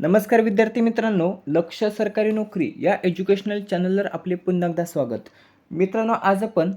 नमस्कार विद्यार्थी मित्रांनो लक्ष सरकारी नोकरी या एज्युकेशनल चॅनलवर आपले पुन्हा एकदा स्वागत. मित्रांनो आज आपण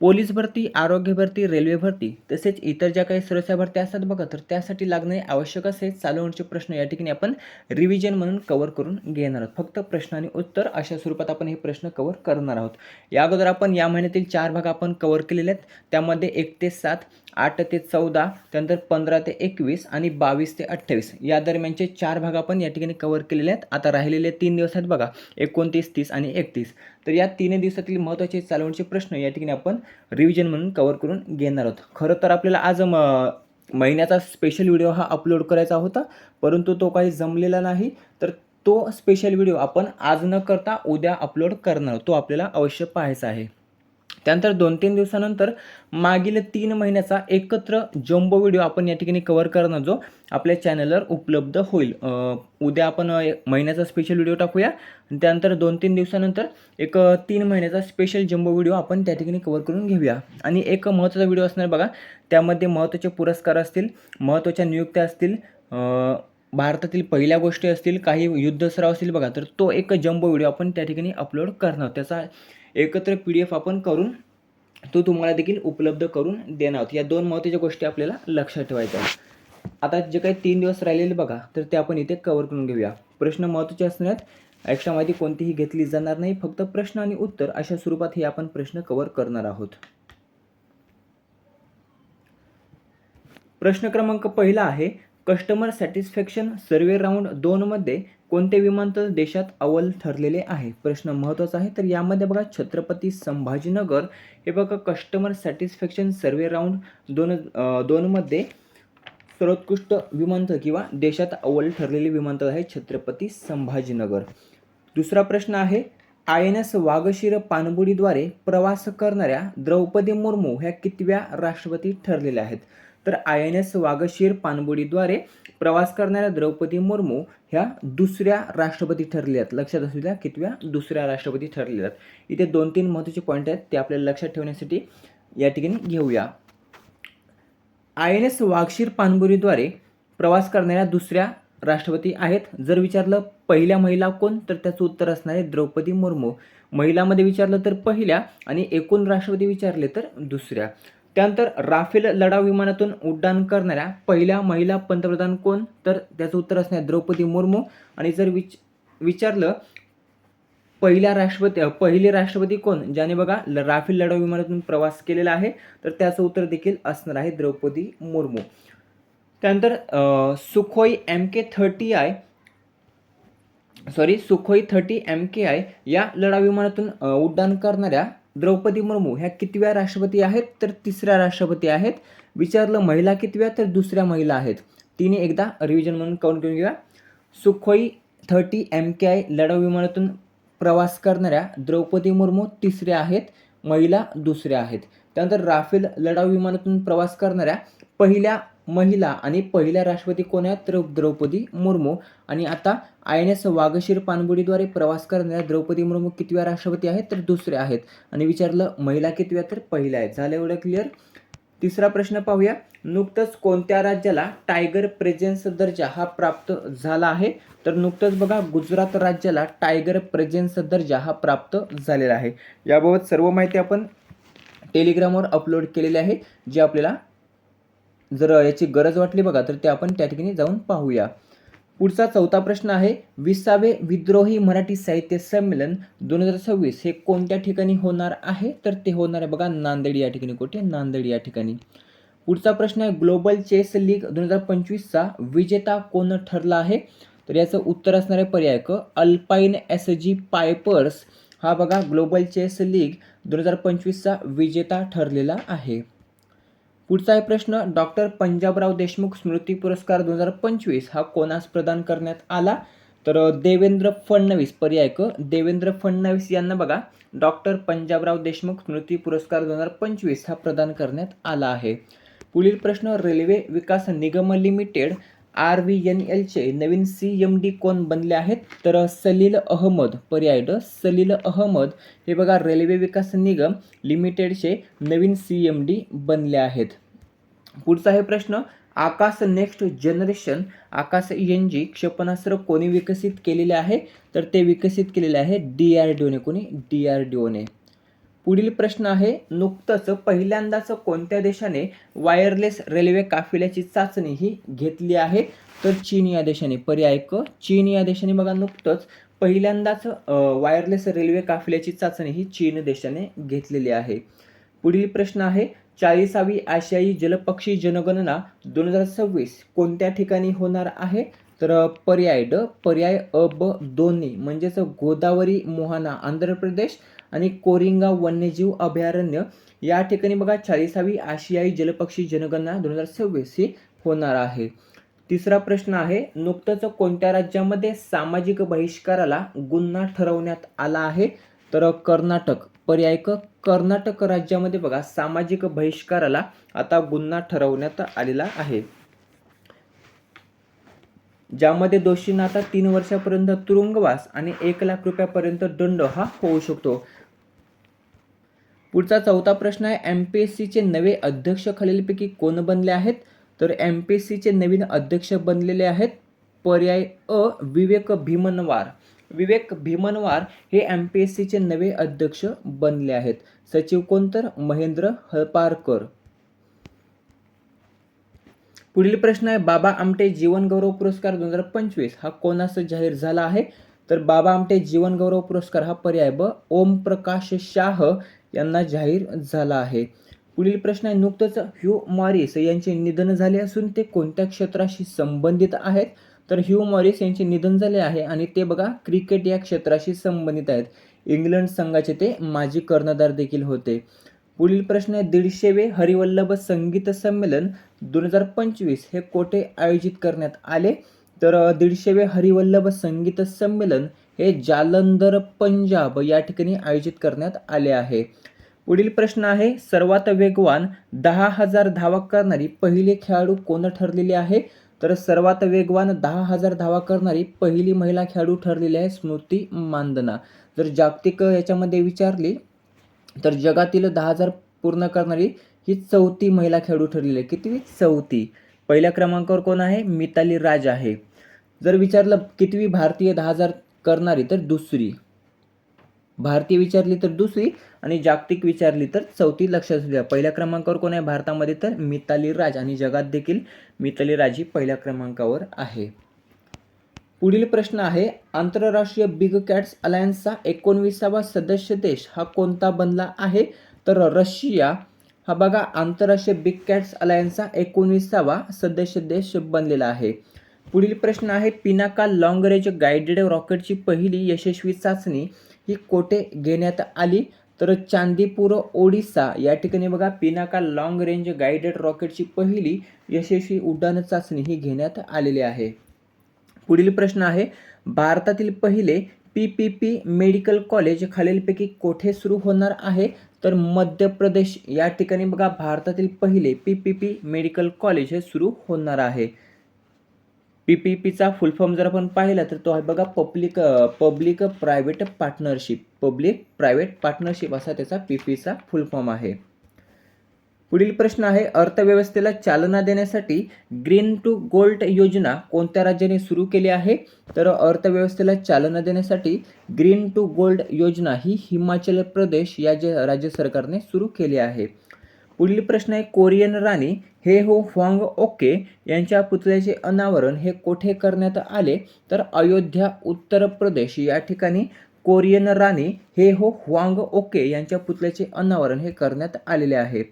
पोलीस भरती आरोग्य भरती रेल्वे भरती तसेच इतर ज्या काही सुरक्षा भरती असतात बघा तर त्यासाठी लागणारे आवश्यक असे चालवण्याचे प्रश्न या ठिकाणी आपण रिव्हिजन म्हणून कवर करून घेणार आहोत. फक्त प्रश्न आणि उत्तर अशा स्वरूपात आपण हे प्रश्न कवर करणार आहोत. या अगोदर आपण या महिन्यातील चार भाग आपण कवर केलेले आहेत. त्यामध्ये एक ते सात आठ ते चौदा त्यानंतर पंधरा ते एकवीस आणि बावीस ते अठ्ठावीस. या दरम्यानचे चार भाग आपण या ठिकाणी कवर केलेले आहेत. आता राहिलेले तीन दिवस आहेत बघा. एकोणतीस तीस आणि एकतीस. तर या तीन दिवसातील महत्त्वाचे चालवणचे प्रश्न या ठिकाणी आपण रिव्हिजन म्हणून कवर करून घेणार आहोत. खरं तर आपल्याला आज म महिन्याचा स्पेशल व्हिडिओ हा अपलोड करायचा होता. परंतु तो काही जमलेला नाही. तर तो स्पेशल व्हिडिओ आपण आज न करता उद्या अपलोड करणार आहोत. तो आपल्याला अवश्य पाहायचा आहे. त्यानंतर दोन तीन दिवसानंतर मागील तीन महिन्याचा एकत्र जम्बो व्हिडिओ आपण या ठिकाणी कव्हर करणार जो आपल्या चॅनलवर उपलब्ध होईल. उद्या आपण महिन्याचा स्पेशल व्हिडिओ टाकूया. त्यानंतर दोन तीन दिवसानंतर एक तीन महिन्याचा स्पेशल जम्बो व्हिडिओ आपण त्या ठिकाणी कव्हर करून घेऊया. आणि एक महत्त्वाचा व्हिडिओ असणार बघा त्यामध्ये महत्त्वाचे पुरस्कार असतील महत्त्वाच्या नियुक्त्या असतील भारतातील पहिल्या गोष्टी असतील काही युद्धसराव असतील बघा तर तो एक जम्बो व्हिडिओ आपण त्या ठिकाणी अपलोड करणार. त्याचा एकत्र पी डी एफ आपण करून तो तुम्हाला देखील उपलब्ध करून देणार आहोत. या दोन महत्त्वाच्या गोष्टी आपल्याला लक्षात ठेवायच्या आहेत. आता जे काही तीन दिवस राहिलेले बघा तर ते आपण इथे कवर करून घेऊया. प्रश्न महत्त्वाचे असणार आहेत. एक्स्ट्रा माहिती कोणतीही घेतली जाणार नाही. फक्त प्रश्न आणि उत्तर अशा स्वरूपात हे आपण प्रश्न कवर करणार आहोत. प्रश्न क्रमांक पहिला आहे कस्टमर सॅटिस्फॅक्शन सर्वे राऊंड दोनमध्ये कोणते विमानतळ देशात अव्वल ठरलेले आहे? प्रश्न महत्त्वाचा आहे. तर यामध्ये बघा छत्रपती संभाजीनगर हे बघा कस्टमर सॅटिस्फॅक्शन सर्वे राऊंड दोन दोनमध्ये सर्वोत्कृष्ट विमानतळ किंवा देशात अव्वल ठरलेले विमानतळ आहे छत्रपती संभाजीनगर. दुसरा प्रश्न आहे आय एन एस वाघशिर पाणबुडीद्वारे प्रवास करणाऱ्या द्रौपदी मुर्मू ह्या कितव्या राष्ट्रपती ठरलेल्या आहेत? तर आय एन एस वागशीर पाणबुडीद्वारे प्रवास करणाऱ्या द्रौपदी मुर्मू ह्या दुसऱ्या राष्ट्रपती ठरल्यात आहेत लक्षात असू द्या कितव्या? दुसऱ्या राष्ट्रपती ठरलेल्या आहेत इथे दोन तीन महत्त्वाचे पॉईंट आहेत ते आपल्याला लक्षात ठेवण्यासाठी या ठिकाणी घेऊया. आय एन एस वाघशीर पानबुरीद्वारे प्रवास करणाऱ्या दुसऱ्या राष्ट्रपती आहेत. जर विचारलं पहिल्या महिला कोण तर त्याचं उत्तर असणार आहे द्रौपदी मुर्मू. महिलामध्ये विचारलं तर पहिल्या आणि एकूण राष्ट्रपती विचारले तर दुसऱ्या. त्यानंतर राफेल लढाऊ विमानातून उड्डाण करणाऱ्या पहिल्या महिला पंतप्रधान कोण? तर त्याचं उत्तर असणार द्रौपदी मुर्मू. आणि जर विच विचारलं पहिल्या राष्ट्रपती पहिले राष्ट्रपती कोण? ज्याने बघा राफेल लढाऊ विमानातून प्रवास केलेला आहे तर त्याचं उत्तर देखील असणार आहे द्रौपदी मुर्मू. त्यानंतर Sukhoi M K thirty I sorry Sukhoi thirty M K I या लढाऊ विमानातून उड्डाण करणाऱ्या द्रौपदी मुर्मू ह्या कितव्या राष्ट्रपती आहेत? तर तिसऱ्या राष्ट्रपती आहेत. विचारलं महिला कितव्या? तर दुसऱ्या महिला आहेत. तिने एकदा रिव्हिजन म्हणून काउंट करून घेऊया. Sukhoi thirty M K I लढाऊ विमानातून प्रवास करणाऱ्या द्रौपदी मुर्मू तिसऱ्या आहेत महिला दुसऱ्या आहेत. त्यानंतर राफेल लढाऊ विमानातून प्रवास करणाऱ्या पहिल्या महिला आणि पहिल्या राष्ट्रपती कोण आहेत? तर द्रौपदी मुर्मू. आणि आता आय एन एस वाघशीर पाणबुडीद्वारे प्रवास करणाऱ्या द्रौपदी मुर्मू कितव्या राष्ट्रपती आहेत? तर दुसऱ्या आहेत. आणि विचारलं महिला कितव्या? तर पहिल्या आहेत. झालं एवढं क्लिअर तिसरा प्रश्न पाहूया. नुकतंच कोणत्या राज्याला टायगर प्रेझेन्स दर्जा हा प्राप्त झाला आहे? तर नुकतंच बघा गुजरात राज्याला टायगर प्रेझेन्स दर्जा हा प्राप्त झालेला आहे. याबाबत सर्व माहिती आपण टेलिग्रामवर अपलोड केलेली आहे जी आपल्याला जर याची गरज वाटली बघा तर ते आपण त्या ठिकाणी जाऊन पाहूया. पुढचा चौथा प्रश्न आहे विसावे विद्रोही मराठी साहित्य संमेलन दोन हजार सव्वीस हे कोणत्या ठिकाणी होणार आहे? तर ते होणार आहे बघा नांदेड या ठिकाणी कुठे? नांदेड या ठिकाणी. पुढचा प्रश्न आहे ग्लोबल चेस लीग दोन हजार पंचवीसचा विजेता कोण ठरला आहे? तर याचं उत्तर असणार आहे पर्याय क अल्पाईन एस जी पायपर्स. हा बघा ग्लोबल चेस लीग दोन हजार पंचवीसचा विजेता ठरलेला आहे. पुढचा आहे प्रश्न डॉक्टर पंजाबराव देशमुख स्मृती पुरस्कार दोन हजार पंचवीस हा कोणास प्रदान करण्यात आला? तर देवेंद्र फडणवीस पर्याय क. देवेंद्र फडणवीस यांना बघा. डॉक्टर पंजाबराव देशमुख स्मृती पुरस्कार दोन हजार पंचवीस हा प्रदान करण्यात आला आहे. पुढील प्रश्न railway Vikas Nigam limited R V N एलचे नवीन सी एम डी कोण बनले आहेत? तर सलील अहमद पर्याय ड सलील अहमद हे बघा रेल्वे विकास निगम लिमिटेडचे नवीन सी एम डी बनले आहेत. पुढचा आहे प्रश्न Akash next generation Akash N G क्षेपणास्त्र कोणी विकसित केलेले आहे? तर ते विकसित केलेले आहे डी आर डी ओने कोणी? डी आर डी ओने पुढील प्रश्न आहे नुकतंच पहिल्यांदाच कोणत्या देशाने वायरलेस रेल्वे काफिल्याची चाचणी ही घेतली आहे? तर चीन या देशाने. पर्याय क चीन या देशाने बघा नुकतंच पहिल्यांदाच वायरलेस रेल्वे काफिल्याची चाचणी ही चीन देशाने घेतलेली आहे. पुढील प्रश्न आहे चाळीसावी आशियाई जलपक्षी जनगणना दोन हजार सव्वीस कोणत्या ठिकाणी होणार आहे? तर पर्याय ड पर्याय अ ब दोन्ही म्हणजेच गोदावरी मोहाना आंध्र प्रदेश आणि कोरिंगा वन्यजीव अभयारण्य. या ठिकाणी बघा चाळीसावी आशियाई जलपक्षी जनगणना दोन हजार सव्वीस ही होणार आहे. तिसरा प्रश्न आहे नुकतंच कोणत्या राज्यामध्ये सामाजिक बहिष्काराला गुन्हा ठरवण्यात आला आहे? तर कर्नाटक. पर्याय क कर्नाटक राज्यामध्ये बघा सामाजिक बहिष्काराला आता गुन्हा ठरवण्यात आलेला आहे. ज्यामध्ये दोषींना आता तीन वर्षापर्यंत तुरुंगवास आणि एक लाख रुपयापर्यंत दंड हा होऊ शकतो. पुढचा चौथा प्रश्न आहे एम पी एस सीचे नवे अध्यक्ष खालीलपैकी कोण बनले आहेत? तर एम पी एस सीचे नवीन अध्यक्ष बनलेले आहेत पर्याय अ विवेक भीमनवार. विवेक भीमनवार हे एम पी एस सीचे नवे अध्यक्ष बनले आहेत. सचिव कोण तर? महेंद्र हळपारकर पुढील प्रश्न आहे बाबा आमटे जीवन गौरव पुरस्कार दोन हजार पंचवीस हा कोणास जाहीर झाला आहे? तर बाबा आमटे जीवन गौरव पुरस्कार हा पर्याय ब ओम प्रकाश शाह यांना जाहीर झाला आहे. पुढील प्रश्न आहे नुकतंच ह्यू मॉरिस यांचे निधन झाले असून ते कोणत्या क्षेत्राशी संबंधित आहेत? तर ह्यू मॉरिस यांचे निधन झाले आहे आणि ते बघा क्रिकेट या क्षेत्राशी संबंधित आहेत. इंग्लंड संघाचे ते माजी कर्णधार देखील होते. पुढील प्रश्न आहे दीडशेवे हरिवल्लभ संगीत संमेलन दोन हजार पंचवीस हे कोठे आयोजित करण्यात आले? तर दीडशेवे हरिवल्लभ संगीत संमेलन हे जालंधर पंजाब या ठिकाणी आयोजित करण्यात आले आहे. पुढील प्रश्न आहे सर्वात वेगवान दहा हजार धावा करणारी पहिली खेळाडू कोण ठरलेली आहे? तर सर्वात वेगवान दहा हजार धावा करणारी पहिली महिला खेळाडू ठरलेली आहे स्मृती मानधना जर जागतिक याच्यामध्ये विचारली तर जगातील दहा हजार पूर्ण करणारी ही चौथी महिला खेळाडू ठरलेली आहे. कितवी? चौथी. पहिल्या क्रमांकावर कोण आहे? मिताली राज आहे. जर विचारलं कितवी भारतीय दहा हजार करणारी तर दुसरी. भारतीय विचारली तर दुसरी आणि जागतिक विचारली तर चौथी. लक्षात द्या पहिल्या क्रमांकावर कोण आहे भारतामध्ये? तर मिताली राज आणि जगात देखील मिताली राज ही पहिल्या क्रमांकावर आहे. पुढील प्रश्न आहे आंतरराष्ट्रीय बिग कॅट्स अलायन्सचा एकोणवीसावा सदस्य देश हा कोणता बनला आहे? तर रशिया. हा बघा आंतरराष्ट्रीय बिग कॅट्स अलायन्सचा एकोणवीसावा सदस्य देश बनलेला आहे. पुढील प्रश्न आहे पिनाका लॉंग रेंज गायडेड रॉकेटची पहिली यशस्वी चाचणी ही कोठे घेण्यात आली? तर चांदीपूर ओडिसा या ठिकाणी बघा पिनाका लॉंग रेंज गायडेड रॉकेटची पहिली यशस्वी उड्डाण चाचणी ही घेण्यात आलेली आहे. पुढील प्रश्न आहे भारतातील पहिले P P P medical college खालीलपैकी कोठे सुरू होणार आहे? तर मध्य प्रदेश या ठिकाणी बघा भारतातील पहिले P P P medical college हे सुरू होणार आहे. पी पी पीचा फुल फॉर्म जर आपण पाहिला तर तो आहे बघा public public private partnership public private partnership असा त्याचा पी पीचा फुल फॉर्म आहे. पुढील प्रश्न आहे अर्थव्यवस्थेला चालना देण्यासाठी ग्रीन टू गोल्ड योजना कोणत्या राज्याने सुरू केली आहे? तर अर्थव्यवस्थेला चालना देण्यासाठी ग्रीन टू गोल्ड योजना ही हिमाचल प्रदेश या जे राज्य सरकारने सुरू केली आहे. पुढील प्रश्न आहे कोरियन राणी हे हो ह्वांग ओके यांच्या पुतळ्याचे अनावरण हे कोठे करण्यात आले? तर अयोध्या उत्तर प्रदेश. या ठिकाणी कोरियन राणी हे हो ह्वांग ओके यांच्या पुतळ्याचे अनावरण हे करण्यात आलेले आहे.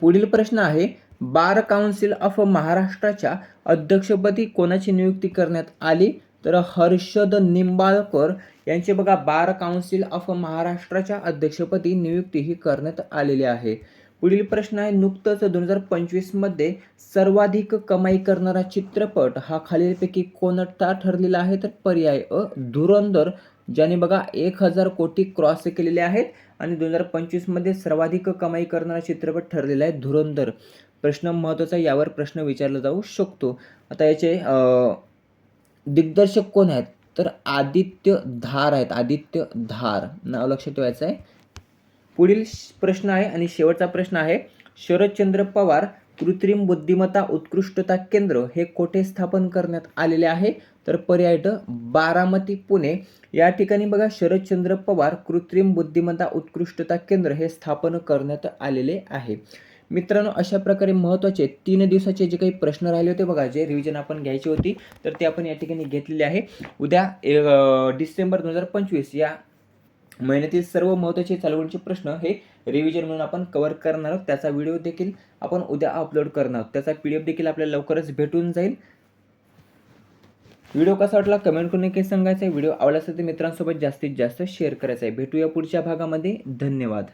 पुढील प्रश्न आहे बार काउन्सिल ऑफ महाराष्ट्राच्या अध्यक्षपदी कोणाची नियुक्ती करण्यात आली? तर हर्षद निंबाळकर यांचे बघा बार काउन्सिल ऑफ महाराष्ट्राच्या अध्यक्षपदी नियुक्ती ही करण्यात आलेली आहे. पुढील प्रश्न आहे नुकतंच दोन हजार पंचवीसमध्ये सर्वाधिक कमाई करणारा चित्रपट हा खालीलपैकी कोणता ठरलेला आहे? तर पर्याय अ धुरंदर ज्याने बघा एक हजार कोटी क्रॉस केलेले आहेत आणि दोन हजार पंचवीसमध्ये सर्वाधिक कमाई करणारा चित्रपट ठरलेला आहे धुरंधर. प्रश्न महत्त्वाचा यावर प्रश्न विचारला जाऊ शकतो. आता याचे दिग्दर्शक कोण आहेत? तर आदित्य धार आहेत. आदित्य धार. नाव लक्षात ठेवायचं आहे. पुढील श- प्रश्न आहे आणि शेवटचा प्रश्न आहे. शरदचंद्र पवार कृत्रिम बुद्धिमत्ता उत्कृष्टता केंद्र हे कोठे स्थापन करण्यात आलेले आहे? तर पर्याय बारामती पुणे. या ठिकाणी बघा शरदचंद्र पवार कृत्रिम बुद्धिमत्ता उत्कृष्टता केंद्र हे स्थापन करण्यात आलेले आहे. मित्रांनो अशा प्रकारे महत्त्वाचे तीन दिवसाचे जे काही प्रश्न राहिले होते बघा जे रिव्हिजन आपण घ्यायची होती तर ते आपण या ठिकाणी घेतलेले आहे. उद्या डिसेंबर दोन हजार पंचवीस या महिन्यातील सर्व महत्त्वाचे चालवणीचे प्रश्न हे रिव्हिजन म्हणून आपण कव्हर करणार आहोत. त्याचा व्हिडिओ देखील आपण उद्या अपलोड करणार आहोत. त्याचा पी डी एफ देखील आपल्याला लवकरच भेटून जाईल. व्हिडिओ कसा वाटला कमेंट करून नक्की सांगायचा आहे. व्हिडिओ आवडला असेल तर मित्रांसोबत जास्तीत जास्त शेअर करायचा आहे. भेटूया पुढच्या भागामध्ये. धन्यवाद.